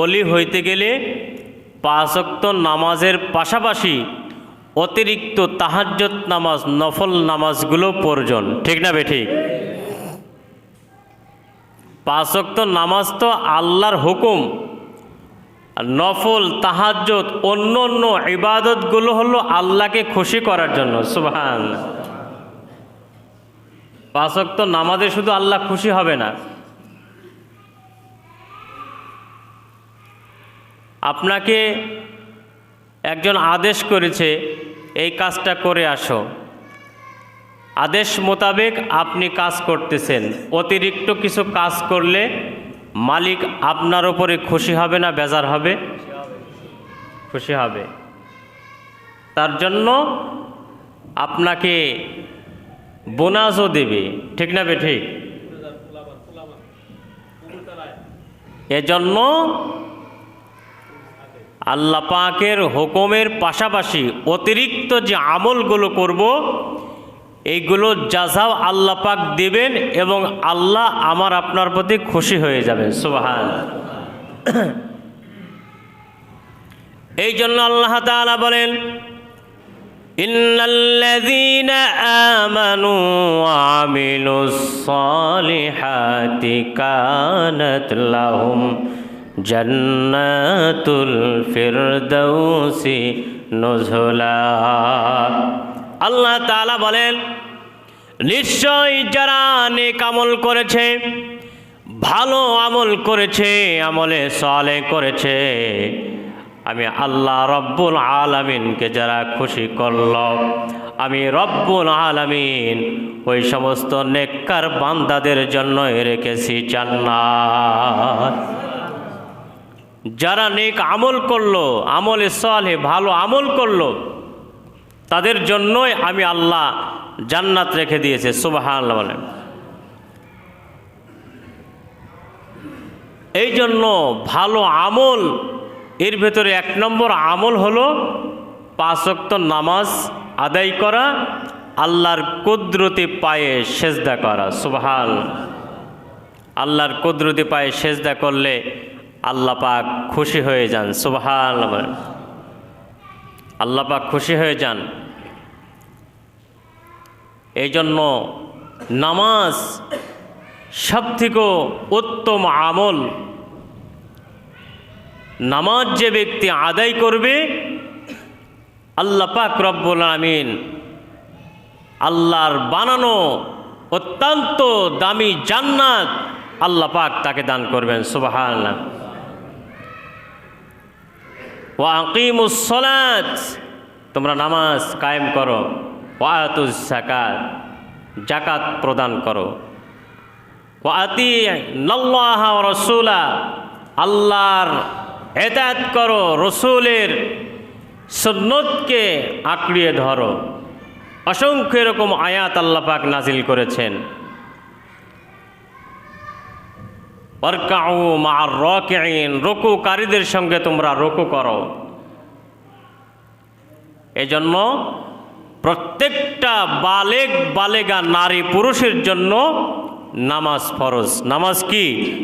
অলি হইতে গেলে পাঁচক্ত নামাজের পাশাপাশি অতিরিক্ত তাহাজ্জত নামাজ, নফল নামাজগুলো প্রয়োজন। ঠিক না বেঠিক পাঁচক্ত নামাজ তো আল্লাহর হুকুম। নফল তাহাজ্জত অন্য অন্য ইবাদতগুলো হলো আল্লাহকে খুশি করার জন্য। সুবহান। পাঁচক্ত নামাজে শুধু আল্লাহ খুশি হবে না। আপনাকে একজন আদেশ করেছে, এই কাজটা করে আসো। আদেশ মোতাবেক আপনি কাজ করতেছেন। অতিরিক্ত কিছু কাজ করলে মালিক আপনার ওপরে খুশি হবে না, বেজার হবে? খুশি হবে। তার জন্য আপনাকে বোনাসও দেবে। ঠিক না বে ঠিক? এজন্য আল্লাহ পাকের হুকুমের পাশাপাশি অতিরিক্ত যে আমলগুলো করব এইগুলো যাজাও আল্লাহ পাক দেবেন এবং আল্লাহ আমার আপনার প্রতি খুশি হয়ে যাবেন। সুবাহান। এই জন্য আল্লাহ তাআলা বলেন ইন্নাল্লাযীന আমানু সালিহাতি কানাত লাহুম জান্নাতুল ফিরদৌসি নুজুলা। আল্লাহ তাআলা বলেন নিশ্চয় যারা নেক আমল করেছে, ভালো আমল করেছে, আমলে সলে করেছে, আমি আল্লাহ রব্বুল আলামিনকে যারা খুশি করল, আমি রব্বুল আলামিন ওই সমস্ত নেককার বান্দাদের জন্যই রেখেছি জান্নাত। যারা নেক আমল করল, আমলে সলে, ভালো আমল করল, তাদের জন্যই আমি আল্লাহ জান্নাত রেখে দিয়েছে সুবাহান বলেন। এই জন্য ভালো আমল, এর ভেতরে এক নম্বর আমল হলো পাঁচক্ত নামাজ আদায় করা, আল্লাহর কুদরতি পায়ে সেজদা করা, সুবহান। আল্লাহর কুদরতি পায়ে সেজদা করলে আল্লাহ পাক খুশি হয়ে যান সুবহান আল্লাহ পাক খুশি হয়ে যান। এই জন্য নামাজ সব থেকে উত্তম আমল, নামাজ যে ব্যক্তি আদায় করবে, আল্লাহ পাক রব্বুল আমিন আল্লাহর বানানো অত্যন্ত দামি জান্নাত আল্লাহ পাক তাকে দান করবেন সুবাহান ওয়াকিমুসলাত তোমরা নামাজ কায়েম করো। ওয়াতুজ জাকাত জাকাত প্রদান করো। ওয়াতি নল্লাহ রসুলা। আল্লাহর হেদায়ত করো, রসুলের সুন্নতকে আঁকড়িয়ে ধরো। অসংখ্য এরকম আয়াত আল্লাহ পাক নাজিল করেছেন। ওয়ারকাউ মার সঙ্গে তোমরা রকু করো। এজন্য প্রত্যেকটা বালেগ বালেগা নারী পুরুষের জন্য নামাজ ফরজ। নামাজ কি?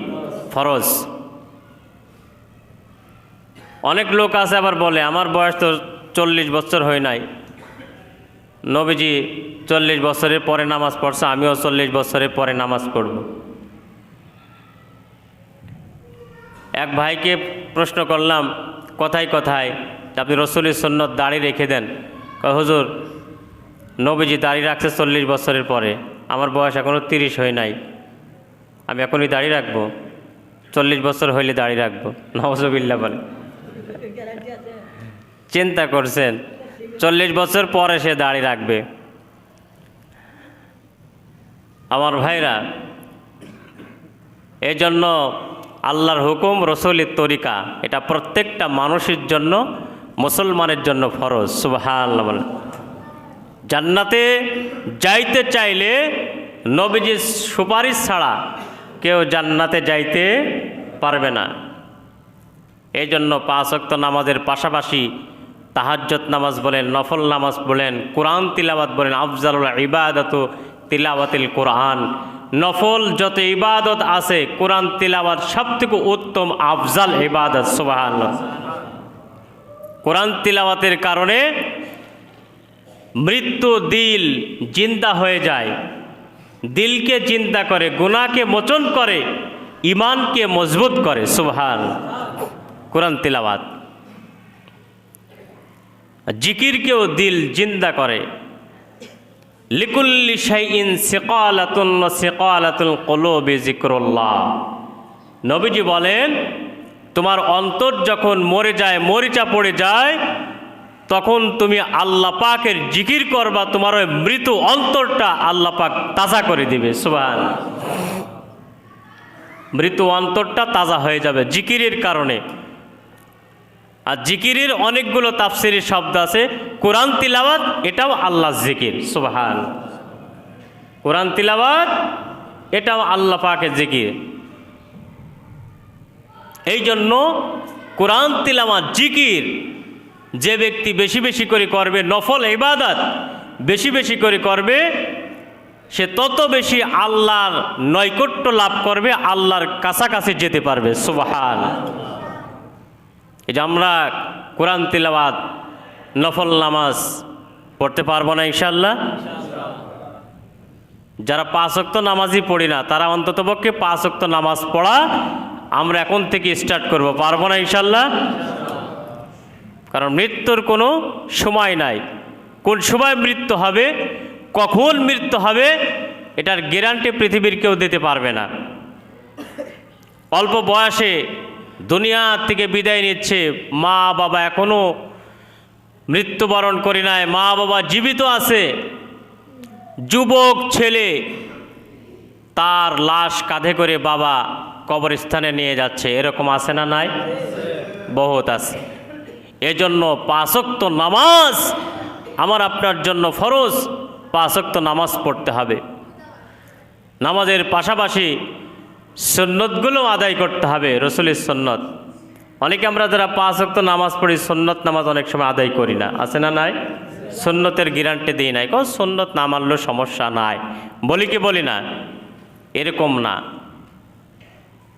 ফরজ। অনেক লোক আছে আবার বলে, আমার বয়স তো চল্লিশ বছর হয় নাই। নবীজি চল্লিশ বছরের পরে নামাজ পড়ছে, আমিও চল্লিশ বছরের পরে নামাজ পড়ব। এক ভাইকে প্রশ্ন করলাম, কথায় কথায় আপনি রসুলের সন্ন্যত দাড়ি রেখে দেন? হুজুর, নবীজি দাড়ি রাখছে চল্লিশ বছরের পরে। আমার বয়স এখনও তিরিশ হয় নাই। আমি এখনই দাড়ি রাখব। চল্লিশ বছর হইলে দাড়ি রাখব। নওয়াজবিল্লা বলে। চিন্তা করছেন, চল্লিশ বছর পরে সে দাড়ি রাখবে। আমার ভাইরা এই জন্য আল্লাহর হুকুম, রসুলের তরিকা। এটা প্রত্যেকটা মানুষের জন্য, মুসলমানের জন্য ফরজ। সুবাহান বলে জান্নাতে যাইতে চাইলে নবীজির সুপারিশ ছাড়া কেউ জান্নাতে যাইতে পারবে না। এই জন্য পাঁচ অক্ত নামাজের পাশাপাশি তাহাজ্জত নামাজ বলেন, নফল নামাজ বলেন, কোরআন তিলাবাত বলেন, আফজালুল ইবাদত তিলাওয়াতিল কোরআন। নফল যত ইবাদত আছে, কোরআন সব থেকে উত্তম, আফজাল ইবাদত সুবাহ কোরআন তিলাওয়াতের কারণে মৃত্যু দিল জিন্দা হয়ে যায়। দিলকে চিন্তা করে, গুনাহকে মোচন করে ইমানকে মজবুত করে সুবহান কোরআন তিলাওয়াত। জিকিরকেও দিল জিন্দা করে। লিকুল্লি শাইইন সিকালাতুন সিকালাতুল কলবি জিক্রুল্লাহ নবীজি বলেন, তোমার অন্তর যখন মরে যায়, মরিচা পড়ে যায়, তখন তুমি আল্লাহ পাকের জিকির করবা, তোমার ওই মৃত অন্তরটা আল্লাহ পাক তাজা করে দিবে সুবান মৃত অন্তরটা তাজা হয়ে যাবে জিকিরের কারণে। আর জিকিরের অনেকগুলো তাফসিরের শব্দ আছে। কোরআন তিলাওয়াত, এটাও আল্লাহ জিকির, সুবাহান। কোরআন তিলাওয়াত, এটাও আল্লাহ পাকের জিকির। এই জন্য কোরআন তিলাওয়াত, জিকির, যে ব্যক্তি বেশি বেশি করে করবে, নফল ইবাদত বেশি বেশি করে করবে, সে তত বেশি আল্লাহর নৈকট্য লাভ করবে, আল্লাহর কাছাকাছি যেতে পারবে, সুবাহান। এই যে আমরা কোরআন তিলাবাত নফল নামাজ পড়তে পারব না ইনশাল্লাহ যারা পাঁচ অক্ত নামাজই পড়ি না, তারা অন্ততপক্ষে পাঁচ অক্ত নামাজ পড়া আমরা এখন থেকে স্টার্ট করব, পারব না ইনশাল্লাহ কারণ মৃত্যুর কোনো সময় নাই। কোন সময় মৃত্যু হবে, কখন মৃত্যু হবে, এটার গ্যারান্টি পৃথিবীর কেউ দিতে পারবে না। অল্প বয়সে দুনিয়া থেকে বিদায় নিচ্ছে। মা বাবা এখনও মৃত্যুবরণ করি নাই। মা বাবা জীবিত আছে। যুবক ছেলে, তার লাশ কাঁধে করে বাবা কবরস্থানে নিয়ে যাচ্ছে। এরকম আছে না নাই? বহুত আছে। এজন্য পাঁচক্ত নামাজ আমার আপনার জন্য ফরজ। পাঁচক্ত নামাজ পড়তে হবে। নামাজের পাশাপাশি সন্ন্যতগুলো আদায় করতে হবে, রসুলের সন্ন্যত অনেকে আমরা যারা পাঁচ অক্ত নামাজ পড়ি সন্ন্যত নামাজ অনেক সময় আদায় করি না। আছে না নাই? সন্ন্যতের গ্যারান্টি দিই নাই। কো সন্ন্যত না মানলেও সমস্যা নাই। বলি কি বলি না? এরকম না।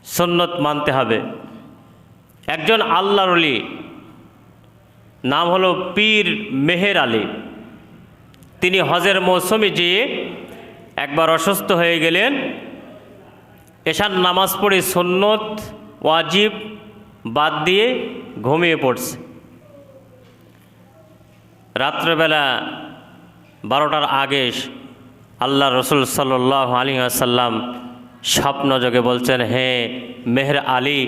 সন্ন্যত মানতে হবে। একজন আল্লাহর অলি নাম হলো পীর মেহের আলী। তিনি হজের মৌসুমে যেয়ে একবার অসুস্থ হয়ে গেলেন এশার নামাজ পড়ে সন্ন্যত ওয়াজিব বাদ দিয়ে ঘুমিয়ে পড়ছে। রাত্রেবেলা বারোটার আগে আল্লাহ রসুল সাল্লাহ আলী আসাল্লাম স্বপ্ন যোগে বলছেন, হে মেহের আলী,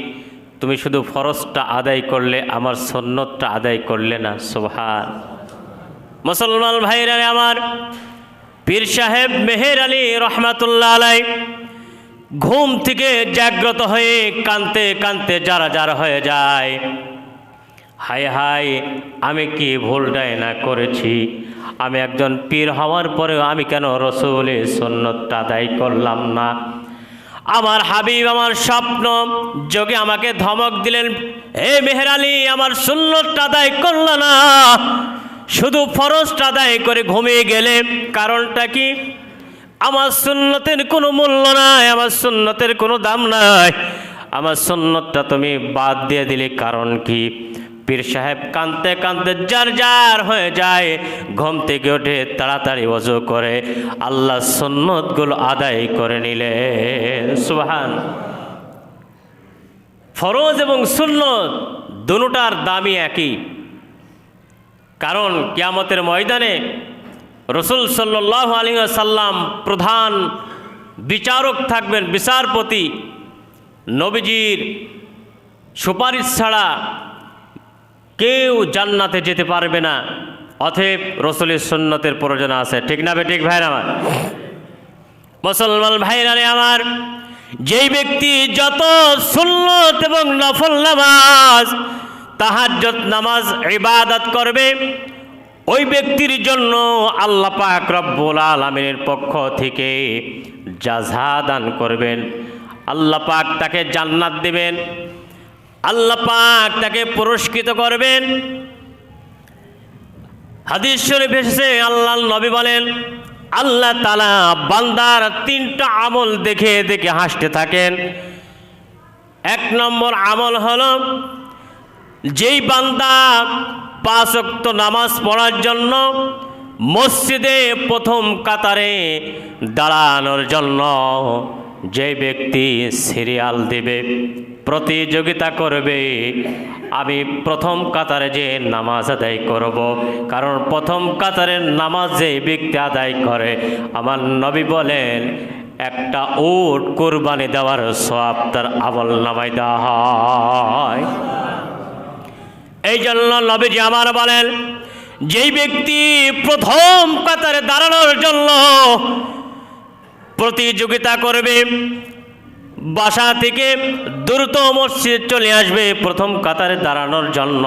তুমি শুধু ফরজটা আদায় করলে, আমার সন্ন্যতটা আদায় করলে না। সোহান মুসলমান ভাইরা আমার পীর সাহেব মেহের আলী রহমাতুল্লাহ আলাই ঘুম থেকে জাগ্রত হয়ে কানতে কানতে যারা যারা হয়ে যায়। হায় হায়, আমি কি ভুলটাই না করেছি? আমি একজন পীর হওয়ার পরেও আমি কেন রসুলের সন্ন্যতটা আদায় করলাম না? আমার হাবিব, আমার স্বপ্ন যোগে আমাকে ধমক দিলেন হে মেহরালি আমার সুন্নতটা আদায় করল না। শুধু ফরজটা আদায় করে ঘুমিয়ে গেলে কারণটা কি? আমার সুন্নতের কোনো মূল্য নাই, আমার সুন্নতের কোনো দাম নাই। আমার সুন্নতটা তুমি বাদ দিয়ে দিলে কারণ কি? পীর সাহেব কানতে কানতে যার যার হয়ে যায়, ঘুম থেকে ওঠে তাড়াতাড়ি অজু করে আল্লাহ সুন্নতগুলো আদায় করে নিলে। সুবহান। ফরজ এবং সুন্নত দুটার দামই একই। কারণ কিয়ামতের ময়দানে রসুল সাল্লাহ আলী সাল্লাম প্রধান বিচারক থাকবেন, বিচারপতি, নবীজির সুপারিশ ছাড়া কেউ জান্নাতে যেতে পারবে না অথব রসুলের সুন্নতের প্রয়োজন আছে। ঠিক না বে ঠিক ভাইরা আমার? মুসলমান ভাইরা রে আমার, যেই ব্যক্তি যত সুন্নত এবং নফল নামাজ তাহাজ্জত নামাজ ইবাদত করবে ওই ব্যক্তির জন্য আল্লাহ পাক রব্বুল আলমিনের পক্ষ থেকে জাজা দান করবেন। আল্লাহ পাক তাকে জান্নাত দেবেন। আল্লাহ পাক তাকে পুরস্কৃত করবেন। হাদিস শরীফ এসেছে আল্লাহ নবী বলেন, আল্লাহ তালা বান্দার তিনটা আমল দেখে দেখে হাসতে থাকেন। এক নম্বর আমল হলো, যেই বান্দা পাঁচ ওয়াক্ত নামাজ পড়ার জন্য মসজিদে প্রথম কাতারে দাঁড়ানোর জন্য যে ব্যক্তি সিরিয়াল দেবে, প্রতিযোগিতা করবে, আমি প্রথম কাতারে যে নামাজ আদায় করব। কারণ প্রথম কাতারের নামাজ যে ব্যক্তি আদায় করে, আমার নবী বলেন, একটা উট কোরবানি দেওয়ার সব তার আমল নামাই দেওয়া হয়। এই জন্য নবীজি আমার বলেন, যেই ব্যক্তি প্রথম কাতারে দাঁড়ানোর জন্য প্রতিযোগিতা করবে, বাসা থেকে দ্রুত মসজিদ চলে আসবে প্রথম কাতারে দাঁড়ানোর জন্য,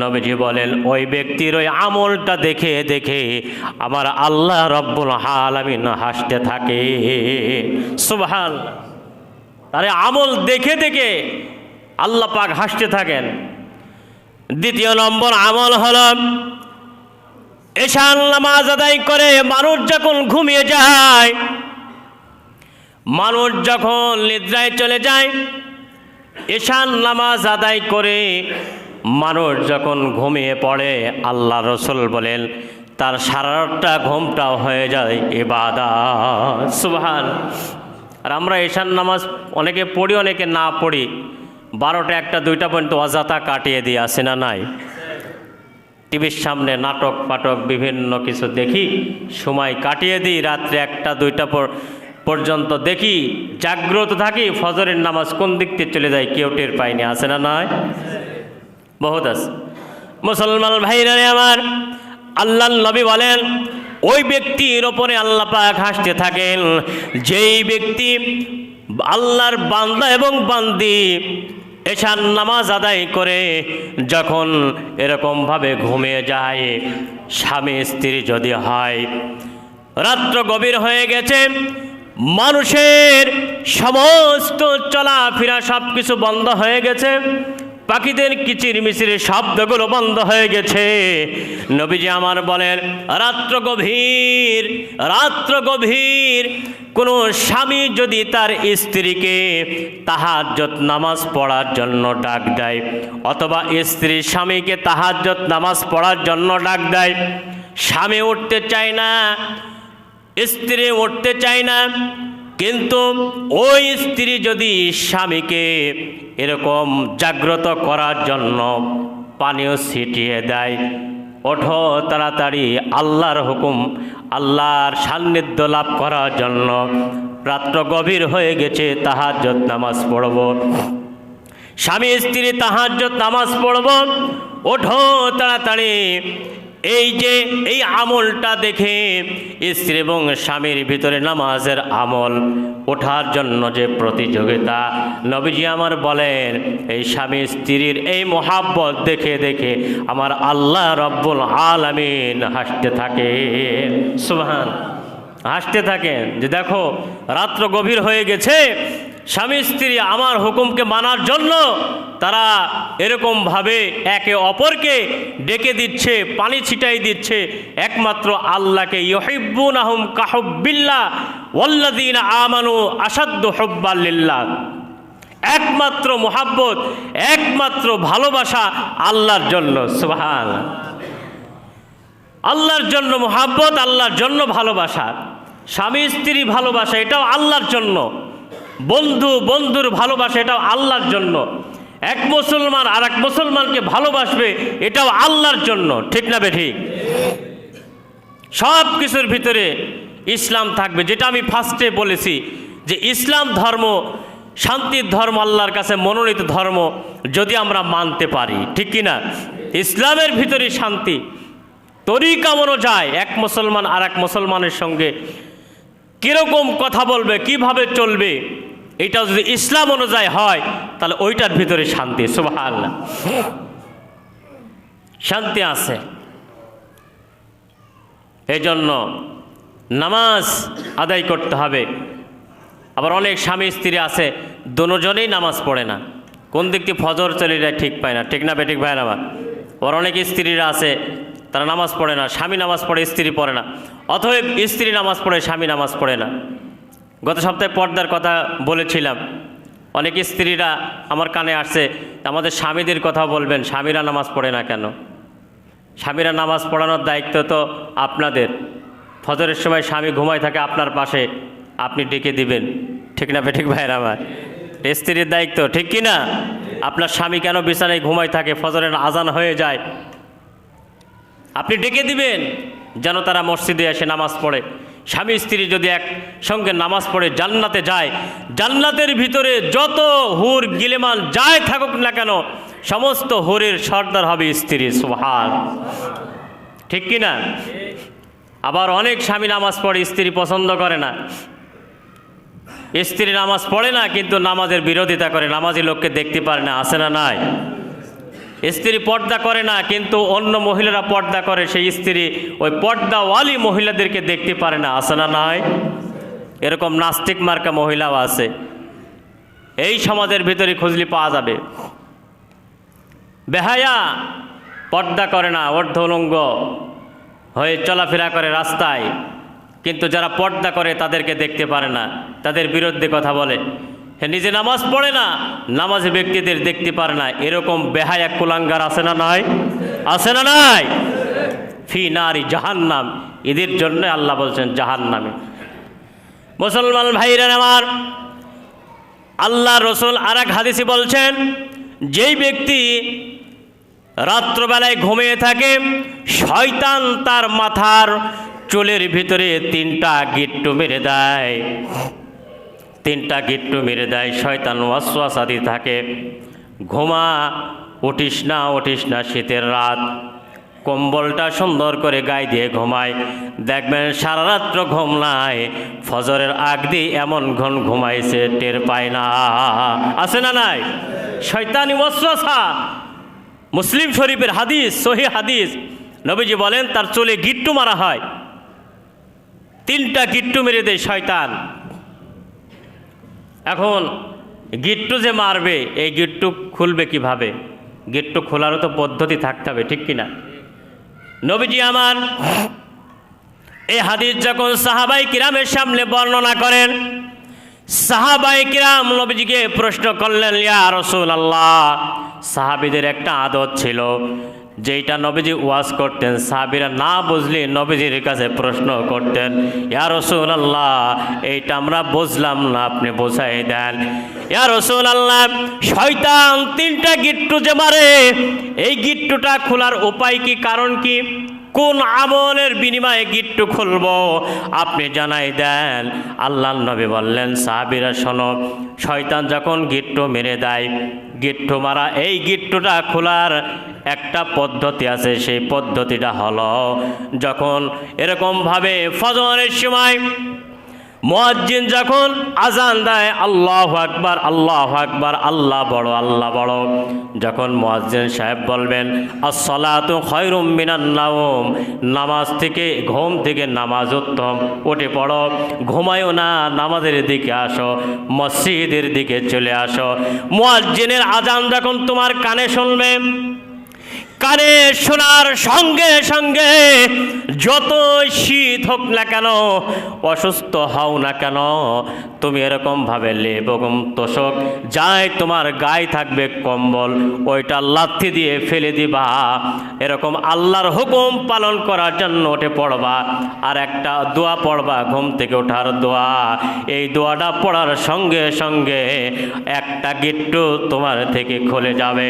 নবীজি বলেন, ওই ব্যক্তির ওই আমলটা দেখে দেখে আমার আল্লাহ রব্বুল আলামিন হাসতে থাকে। সুবহান তারে আমল দেখে দেখে আল্লাহ পাক হাসতে থাকেন। দ্বিতীয় নম্বর আমল হল এশান নামাজ আদায় করে মানুষ যখন ঘুমিয়ে যায়, মানুষ যখন নিদ্রায় চলে যায় এশান নামাজ আদায় করে মানুষ যখন ঘুমিয়ে পড়ে, আল্লাহ রসুল বলেন, তার সারাটা ঘুমটাও হয়ে যায় এবাদা সুবহান। আর আমরা এশান নামাজ অনেকে পড়ি, অনেকে না পড়ি। বারোটা একটা, দুইটা পর্যন্ত অজাতা কাটিয়ে দিয়ে আসে না নাই? টিভির সামনে নাটক পাটক বিভিন্ন কিছু দেখি, সময় কাটিয়ে দিই, রাত্রে একটা, দুইটা পর, পর্যন্ত দেখি, জাগ্রত থাকি, ফজরের নামাজ কোন দিক থেকে চলে যায় কেউ টের পাইনি আসে না নয় বহুত আছে। মুসলমান ভাইরা আমার আল্লাহ নবী বলেন, ওই ব্যক্তির ওপরে আল্লাহ পাক হাসতে থাকেন, যেই ব্যক্তি আল্লাহর বান্দা এবং বান্দি এশান নামাজ আদায় করে যখন এরকমভাবে ঘুমিয়ে যায়, স্বামী, স্ত্রী যদি হয়, রাত্র গভীর হয়ে গেছে, মানুষের সমস্ত চলাফেরা সব কিছু বন্ধ হয়ে গেছে। পাখিদের কিচির মিচির শব্দগুলো বন্ধ হয়ে গেছে। নবীজি আমার বলেন, রাত্র গভীর রাত্র গভীর। কোনো স্বামী যদি তার স্ত্রীকে তাহাজ্জত নামাজ পড়ার জন্য ডাক দেয়, অথবা স্ত্রী স্বামীকে তাহাজ্জত নামাজ পড়ার জন্য ডাক দেয়, স্বামী উঠতে চায় না, স্ত্রী উঠতে চায় না কিন্তু ওই স্ত্রী যদি স্বামীকে এরকম জাগ্রত করার জন্য পানীয় ছিটিয়ে দেয়, ওঠো তাড়াতাড়ি আল্লাহর হুকুম, আল্লাহর সান্নিধ্য লাভ করার জন্য। রাত্র গভীর হয়ে গেছে তাহাজ্জত নামাজ পড়ব। স্বামী স্ত্রী তাহাজ্জত নামাজ পড়ব। ওঠো তাড়াতাড়ি এই যে, এই আমলটা দেখে স্ত্রী এবং স্বামীর ভিতরে নামাজের আমল ওঠার জন্য যে প্রতিযোগিতা, নবীজি আমার বলেন, এই স্বামী স্ত্রীর এই মোহাব্বত দেখে দেখে আমার আল্লাহ রব্বুল আলামিন হাসতে থাকে সুবহান, হাসতে থাকেন। যে দেখো, রাত্র গভীর হয়ে গেছে স্বামী স্ত্রী আমার হুকুমকে মানার জন্য তারা এরকমভাবে একে অপরকে ডেকে দিচ্ছে, পানি ছিটাই দিচ্ছে। একমাত্র আল্লাহকে ইহিব্বুন আহম কাহব্বিল্লা ওল্লাদিন আমানু আসাদ্দ হব্বাল্লিল্লাহ একমাত্র মোহাব্বত, একমাত্র ভালোবাসা আল্লাহর জন্য সুবহান আল্লাহর জন্য মোহাব্বত, আল্লাহর জন্য ভালোবাসা। স্বামী স্ত্রী ভালোবাসা, এটাও আল্লাহর জন্য। বন্ধু বন্ধুর ভালোবাসা এটাও আল্লাহর জন্য। এক মুসলমান আর এক মুসলমানকে ভালোবাসবে এটাও আল্লাহর জন্য। ঠিক না বে ঠিক? সব কিছুর ভিতরে ইসলাম থাকবে। যেটা আমি ফার্স্টে বলেছি যে ইসলাম ধর্ম, শান্তির ধর্ম, আল্লাহর কাছে মনোনীত ধর্ম যদি আমরা মানতে পারি। ঠিক কি না ইসলামের ভিতরে শান্তি। তরিকা যায় এক মুসলমান আর এক মুসলমানের সঙ্গে। কীরকম কথা বলবে? কীভাবে চলবে? এটা যদি ইসলাম অনুযায়ী হয়, তাহলে ওইটার ভিতরে শান্তি সুবাহ শান্তি আছে। এই জন্য নামাজ আদায় করতে হবে। আবার অনেক স্বামী স্ত্রী আছে, দুজনেই নামাজ পড়ে না। কোন দিক থেকে ফজর চলে যায় ঠিক পায় না, ঠিক না বেঠিক ভাই আমার আবার অনেক স্ত্রীরা আছে, তারা নামাজ পড়ে না, স্বামী নামাজ পড়ে, স্ত্রী পড়ে না। অতএব স্ত্রী নামাজ পড়ে, স্বামী নামাজ পড়ে না। গত সপ্তাহে পর্দার কথা বলেছিলাম। অনেক স্ত্রীরা আমার কানে আসছে, আমাদের স্বামীদের কথা বলবেন, স্বামীরা নামাজ পড়ে না কেন? স্বামীরা নামাজ পড়ানোর দায়িত্ব তো আপনাদের। ফজরের সময় স্বামী ঘুমায় থাকে আপনার পাশে, আপনি ডেকে দিবেন। ঠিক না ঠিক ভাইয়ের আমার? স্ত্রীর দায়িত্ব, ঠিক কি না? আপনার স্বামী কেন বিছানায় ঘুমায় থাকে, ফজরের আজান হয়ে যায়? আপনি ডেকে দিবেন, যেন তারা মসজিদে এসে নামাজ পড়ে। স্বামী স্ত্রী যদি এক সঙ্গে নামাজ পড়ে জান্নাতে যায়, জান্নাতের ভিতরে যত হুর গিলেমান যায় থাকুক না কেন, সমস্ত হুরের সর্দার হবে স্ত্রী সুহার ঠিক কি না? আবার অনেক স্বামী নামাজ পড়ে, স্ত্রী পছন্দ করে না। স্ত্রী নামাজ পড়ে না, কিন্তু নামাজের বিরোধিতা করে, নামাজি লোককে দেখতে পারে না আসে না নাই? স্ত্রী পর্দা করে না, কিন্তু অন্য মহিলারা পর্দা করে, সেই স্ত্রী ওই পর্দাওয়ালি মহিলাদেরকে দেখতে পারে না আসে না নয় এরকম নাস্তিক মার্কা মহিলাও আছে। এই সমাজের ভিতরে খুঁজলি পাওয়া যাবে। বেহায়া পর্দা করে না, অর্ধলঙ্গ হয়ে চলাফেরা করে রাস্তায়, কিন্তু যারা পর্দা করে তাদেরকে দেখতে পারে না, তাদের বিরুদ্ধে কথা বলে। নিজে নামাজ পড়ে না, নামাজি ব্যক্তিদের দেখতে পারে না। এরকম বেহায়া কুলাঙ্গার আছে না নয় আছে না নাই? ফি নারী জাহান্নাম। এদের জন্য আল্লাহ বলছেন জাহান্নামে। মুসলমান ভাইরা আমার, আল্লাহ রসুল আর এক হাদিসি বলছেন, যেই ব্যক্তি রাত্রবেলায় ঘুমিয়ে থাকে, শয়তান তার মাথার চুলের ভিতরে তিনটা গিট্টু মেরে দেয়। তিনটা গিট্টু মেরে দেয়, শয়তান ওয়াসওয়াসাদি থাকে। ঘুমা, উঠিস না উঠিস না শীতের রাত। কম্বলটা সুন্দর করে গায়ে দিয়ে ঘুমায়। দেখবেন সারা রাত্র ঘুম নাই, ফজরের আগ দিয়ে এমন ঘন ঘুমাইছে, টের পায় না। আছে না নাই? শয়তানি ওয়াসওয়াসা। মুসলিম শরীফের হাদিস, সহি হাদিস। নবীজি বলেন, তার চুলে গিট্টু মারা হয়। তিনটা গিট্টু মেরে দেয় শয়তান। এখন গিট্টু যে মারবে, এই গিট্টু খুলবে কীভাবে? গিট্টু খোলারও তো পদ্ধতি থাকতে হবে, ঠিক কিনা? নবীজি আমার, এই হাদিস যখন সাহাবাই কিরামের সামনে বর্ণনা করেন, সাহাবাই কিরাম নবীজিকে প্রশ্ন করলেন, ইয়া রসুল আল্লাহ সাহাবিদের একটা আদত ছিল যেইটা নবীজি ওয়াজ করতেন, সাহাবিরা না বুঝলে নবীজির কাছে প্রশ্ন করতেন, ইয়া রসুল আল্লাহ এইটা আমরা বুঝলাম না, আপনি বোঝাই দেন। ইয়া রসুল আল্লাহ শয়তান তিনটা গিট্টু যে মারে, এই গিট্টুটা খোলার উপায় কি, কারণ কি? কোন আমলের বিনিময়ে গিট্টু খুলব? আপনি জানাই দেন। আল্লাহ নবী বললেন, সাহাবিরা শোনো, শয়তান যখন গিট্টু মেরে দেয়, গিট্টু মারা, এই গিট্টুটা খোলার একটা পদ্ধতি আছে, সেই পদ্ধতিটা হলো যখন এরকমভাবে ফজরের সময় মুয়াজ্জিন যখন আজান দেয়, আল্লাহ আকবার আল্লাহ আকবার, আল্লাহ বড় আল্লাহ বড়, যখন মুয়াজ্জিন সাহেব বলবেন, আসসালাতু খয়রুম মিনান নাওম নামাজ থেকে, ঘুম থেকে নামাজ উত্তম, উঠে পড়ো ঘুমায়ও না, নামাজের দিকে আসো, মসজিদের দিকে চলে আসো। মুয়াজ্জিনের আজান যখন তোমার কানে শুনবে কানে শোনার সঙ্গে সঙ্গে যত শীত হোক না কেন, অসুস্থ হও না কেন, তুমি এরকমভাবে লেবগম তোষক যাই তোমার গায়ে থাকবে কম্বল, ওইটা লাথি দিয়ে ফেলে দিবা। এরকম আল্লাহর হুকুম পালন করার জন্য ওঠে পড়বা, আর একটা দোয়া পড়বা, ঘুম থেকে ওঠার দোয়া। এই দোয়াটা পড়ার সঙ্গে সঙ্গে একটা গিট্টু তোমার থেকে খুলে যাবে।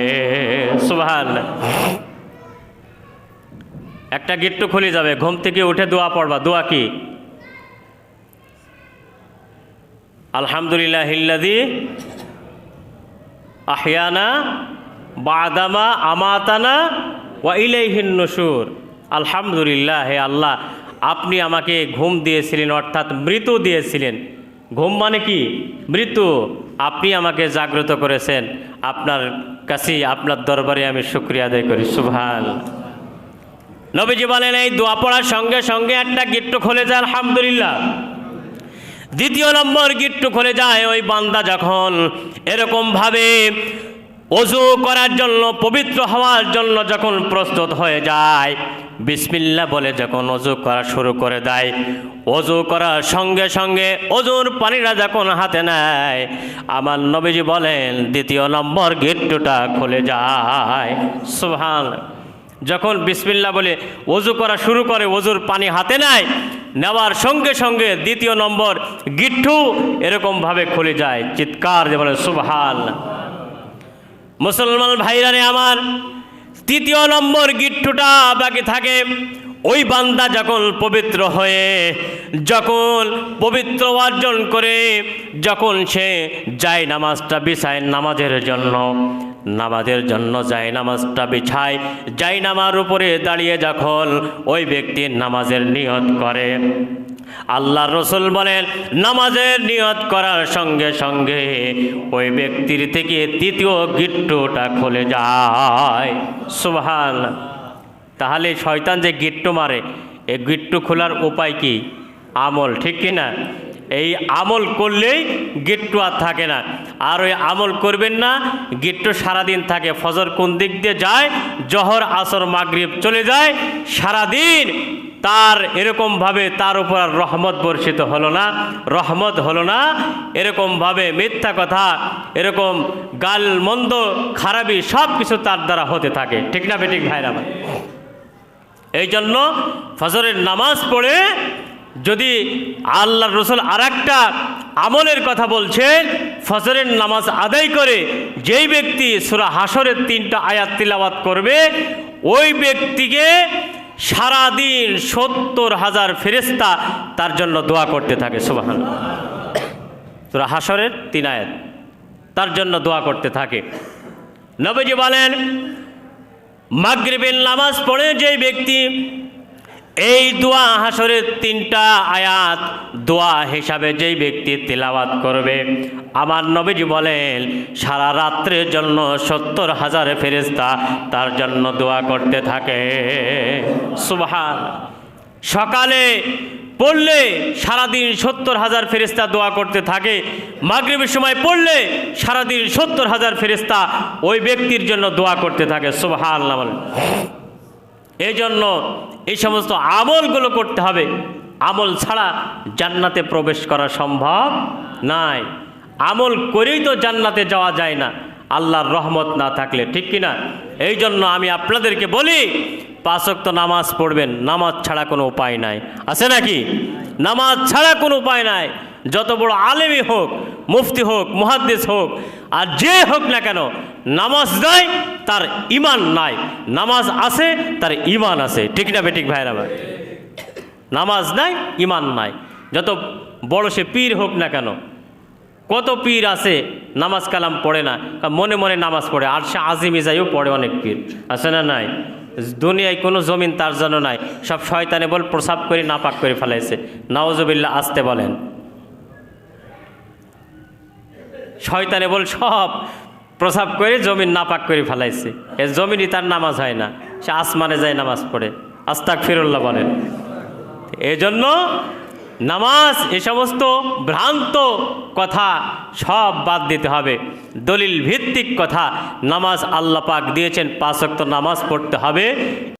সুভান একটা গিট্টু খুলে যাবে, ঘুম থেকে উঠে দোয়া পড়বা, দোয়া কি? আলহামদুলিল্লাহ হিল্লাদি আহিয়ানা বাদামা আমাতানা ওয়া ইলাইহিন নসুর আলহামদুলিল্লাহ, হে আল্লাহ, আপনি আমাকে ঘুম দিয়েছিলেন, অর্থাৎ মৃত্যু দিয়েছিলেন। ঘুম মানে কি? মৃত্যু। আপনি আমাকে জাগ্রত করেছেন। আপনার কাছে আপনার দরবারে আমি শুক্রিয়া আদায় করি। সুভান নবীজি বলেন, এই দোয়া পড়ার সঙ্গে সঙ্গে একটা গিট্টু খুলে যায়, আলহামদুলিল্লাহ। দ্বিতীয় নম্বর গিট্টু খুলে যায়, ওই বান্দা যখন এরকমভাবে অজু করার জন্য, পবিত্র হওয়ার জন্য যখন প্রস্তুত হয়ে যায় বিসমিল্লা বলে যখন অজু করা শুরু করে দেয়, অজু করার সঙ্গে সঙ্গে অজুর পানিটা যখন হাতে নেয়, আমার নবীজি বলেন, দ্বিতীয় নম্বর গেটটা খুলে যায়। সুহান যখন বিসমিল্লা বলে অজু করা শুরু করে অজুর পানি হাতে নেয়, নেওয়ার সঙ্গে সঙ্গে দ্বিতীয় নম্বর গিট্টু এরকমভাবে খুলে যায়, চিৎকার যে বলে, সুবহান মুসলমান ভাইরারে আমার, তৃতীয় নম্বর গিট্টুটা বাকি থাকে, ওই বান্দা যখন পবিত্র হয়ে, যখন পবিত্র অর্জন করে, যখন সে যায় নামাজটা, বিছায় নামাজের জন্য নামাজের জন্য যায় নামাজটা বিছায় যাই নামার উপরে দাঁড়িয়ে যখন ওই ব্যক্তি নামাজের নিয়ত করে। আল্লাহ রসুল বলেন, নামাজের নিয়ত করার সঙ্গে সঙ্গে ওই ব্যক্তির থেকে তৃতীয় গিট্টুটা খুলে যায়। সুবহান। তাহলে শয়তান যে গিট্টু মারে এই গিট্টু খোলার উপায় কি? আমল ঠিক কি না এই আমল করলেই গিট্টু আর থাকে না। আর ওই আমল করবেন না, গিট্টু সারাদিন থাকে। ফজর কোন দিক দিয়ে যায়? জহর, আসর, মাগরিব চলে যায়। সারাদিন তার এরকমভাবে তার উপর রহমত বর্ষিত হলো না, রহমত হলো না। এরকমভাবে মিথ্যা কথা, এরকম গাল মন্দ, খারাপি সব কিছু তার দ্বারা হতে থাকে। ঠিক না বেঠিক ভাইরা ভাই এই জন্য ফজরের নামাজ পড়ে যদি আল্লাহ রসুল আর একটা আমলের কথা বলছেন, ফজরের নামাজ আদায় করে যেই ব্যক্তি সুরা হাসরের তিনটা আয়াত তিলাবাত করবে, ওই ব্যক্তিকে সারাদিন সত্তর হাজার ফেরেস্তা তার জন্য দোয়া করতে থাকে সুবাহান সুরা হাসরের তিন আয়াত তার জন্য দোয়া করতে থাকে। নবীজি বলেন, মাগরিবের নামাজ পড়ে যেই ব্যক্তি এই দোয়া হাসরের তিনটা আয়াত দোয়া হিসাবে যেই ব্যক্তি তেলাওয়াত করবে, আমার নবীজি বলেন, সারা রাত্রের জন্য সত্তর হাজার ফেরেস্তা তার জন্য দোয়া করতে থাকে। সুবহান। সকালে পড়লে সারাদিন সত্তর হাজার ফেরিস্তা দোয়া করতে থাকে, মাগরিবের সময় পড়লে সারাদিন সত্তর হাজার ফেরিস্তা ওই ব্যক্তির জন্য দোয়া করতে থাকে। বলে এই জন্য এই সমস্ত আমলগুলো করতে হবে। আমল ছাড়া জান্নাতে প্রবেশ করা সম্ভব নাই। আমল করেই তো জান্নাতে যাওয়া যায় না। আল্লাহর রহমত না থাকলে, ঠিক কিনা এই জন্য আমি আপনাদেরকে বলি পাঁচক্ত নামাজ পড়বেন। নামাজ ছাড়া কোনো উপায় নাই। আছে নাকি? নামাজ ছাড়া কোনো উপায় নাই। যত বড় আলেমই হোক, মুফতি হোক, মুহাদ্দিস হোক, আর যে হোক না কেন, নামাজ নাই, তার ইমান নাই। নামাজ আছে, তার ইমান আছে। ঠিক না বেঠিক ভাইরা ভাই নামাজ নাই ইমান নাই। যত বড় সে পীর হোক না কেন, কত পীর আছে, নামাজ কালাম পড়ে না মনে মনে নামাজ পড়ে, আর সে আজিমি যাইও পড়ে অনেক পীর। আছে না নাই? দুনিয়ায় কোনো জমিন তার জন্য নাই। সব শয়তানে বল প্রসাব করে, নাপাক করে ফেলাইছে। নওয়াজবিল্লা আসতে বলেন। শয়তানে বল, সব প্রসাব করে জমিন নাপাক করে ফেলাইছে। এ জমিনই তার নামাজ হয় না। সে আসমানে যায় নামাজ পড়ে। আস্তাক ফিরুল্লাহ বলেন। এজন্য নামাজ এ সমস্ত ভ্রান্ত কথা সব বাদ দিতে হবে। দলিল ভিত্তিক কথা নামাজ আল্লাহ পাক দিয়েছেন। পাঁচক্ত নামাজ পড়তে হবে।